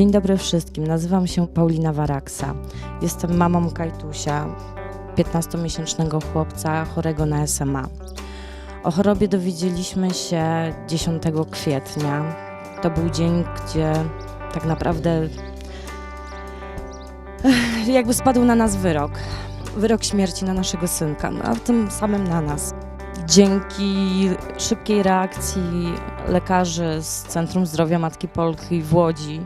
Dzień dobry wszystkim, nazywam się Paulina Waraksa. Jestem mamą Kajtusia, 15-miesięcznego chłopca chorego na SMA. O chorobie dowiedzieliśmy się 10 kwietnia. To był dzień, gdzie tak naprawdę jakby spadł na nas wyrok. Wyrok śmierci na naszego synka, no, a tym samym na nas. Dzięki szybkiej reakcji lekarzy z Centrum Zdrowia Matki Polki w Łodzi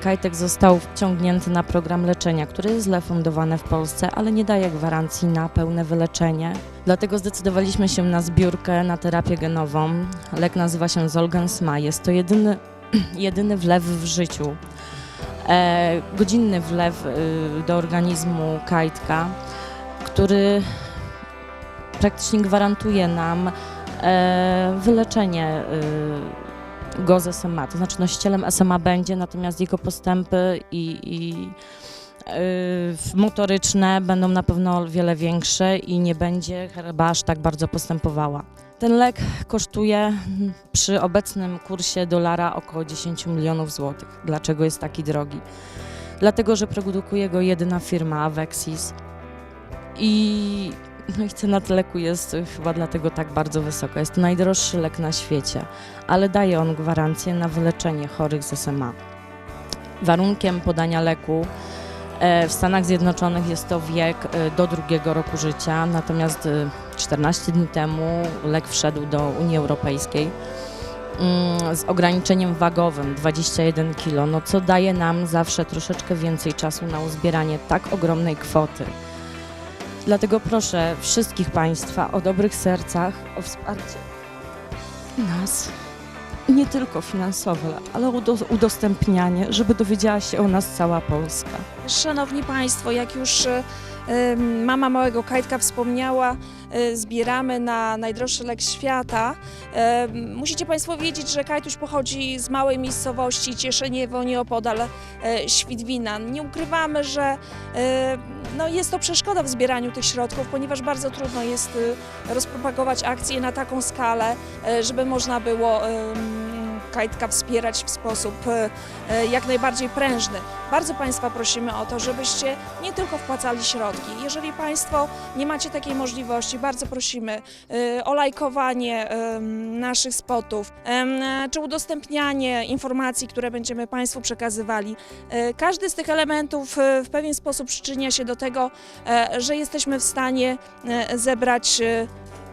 Kajtek został wciągnięty na program leczenia, który jest źle fundowany w Polsce, ale nie daje gwarancji na pełne wyleczenie. Dlatego zdecydowaliśmy się na zbiórkę na terapię genową. Lek nazywa się Zolgensma. Jest to jedyny, jedyny wlew w życiu. E, godzinny wlew y, do organizmu Kajtka, który praktycznie gwarantuje nam e, wyleczenie y, go z SMA. To znaczy nosicielem SMA będzie, natomiast jego postępy i, i y, motoryczne będą na pewno o wiele większe i nie będzie chyba aż tak bardzo postępowała. Ten lek kosztuje przy obecnym kursie dolara około 10 milionów złotych. Dlaczego jest taki drogi? Dlatego, że produkuje go jedyna firma Avexis i no i cena leku jest chyba dlatego tak bardzo wysoka. Jest to najdroższy lek na świecie, ale daje on gwarancję na wyleczenie chorych z SMA. Warunkiem podania leku e, w Stanach Zjednoczonych jest to wiek e, do drugiego roku życia, natomiast e, 14 dni temu lek wszedł do Unii Europejskiej mm, z ograniczeniem wagowym 21 kg, no co daje nam zawsze troszeczkę więcej czasu na uzbieranie tak ogromnej kwoty. Dlatego proszę wszystkich Państwa o dobrych sercach, o wsparcie nas. Nie tylko finansowe, ale udo- udostępnianie, żeby dowiedziała się o nas cała Polska. Szanowni Państwo, jak już e, mama małego Kajtka wspomniała, e, zbieramy na najdroższy lek świata. Musicie Państwo wiedzieć, że Kajtuś pochodzi z małej miejscowości Cieszyniewo, nieopodal e, Świdwina. Nie ukrywamy, że e, no jest to przeszkoda w zbieraniu tych środków, ponieważ bardzo trudno jest rozpropagować akcje na taką skalę, żeby można było Kajtka wspierać w sposób e, e, jak najbardziej prężny. Bardzo Państwa prosimy o to, żebyście nie tylko wpłacali środki. Jeżeli Państwo nie macie takiej możliwości, bardzo prosimy e, o lajkowanie naszych spotów, czy udostępnianie informacji, które będziemy Państwu przekazywali. Każdy z tych elementów w pewien sposób przyczynia się do tego, że jesteśmy w stanie zebrać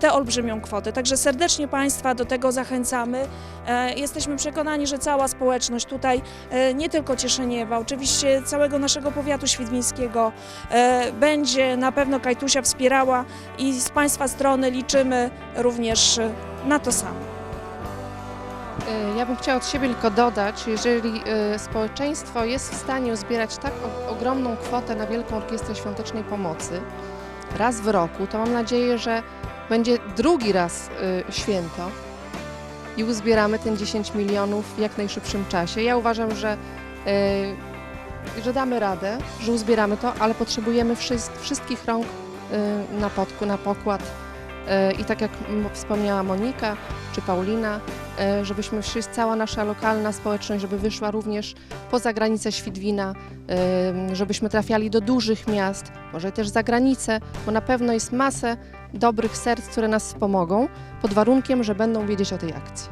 tę olbrzymią kwotę. Także serdecznie Państwa do tego zachęcamy. E, Jesteśmy przekonani, że cała społeczność tutaj, e, nie tylko Cieszyniewa, oczywiście całego naszego powiatu świdwińskiego e, będzie na pewno Kajtusia wspierała i z Państwa strony liczymy również na to samo. Ja bym chciała od siebie tylko dodać, jeżeli społeczeństwo jest w stanie uzbierać tak ogromną kwotę na Wielką Orkiestrę Świątecznej Pomocy raz w roku, to mam nadzieję, że będzie drugi raz y, święto i uzbieramy ten 10 milionów w jak najszybszym czasie. Ja uważam, że, y, że damy radę, że uzbieramy to, ale potrzebujemy wszys- wszystkich rąk y, na, podku, na pokład. Y, I tak jak wspomniała Monika czy Paulina, e, żebyśmy wszyscy, cała nasza lokalna społeczność, żeby wyszła również poza granice Świdwina, e, żebyśmy trafiali do dużych miast, może też za granicę, bo na pewno jest masę dobrych serc, które nas wspomogą, pod warunkiem, że będą wiedzieć o tej akcji.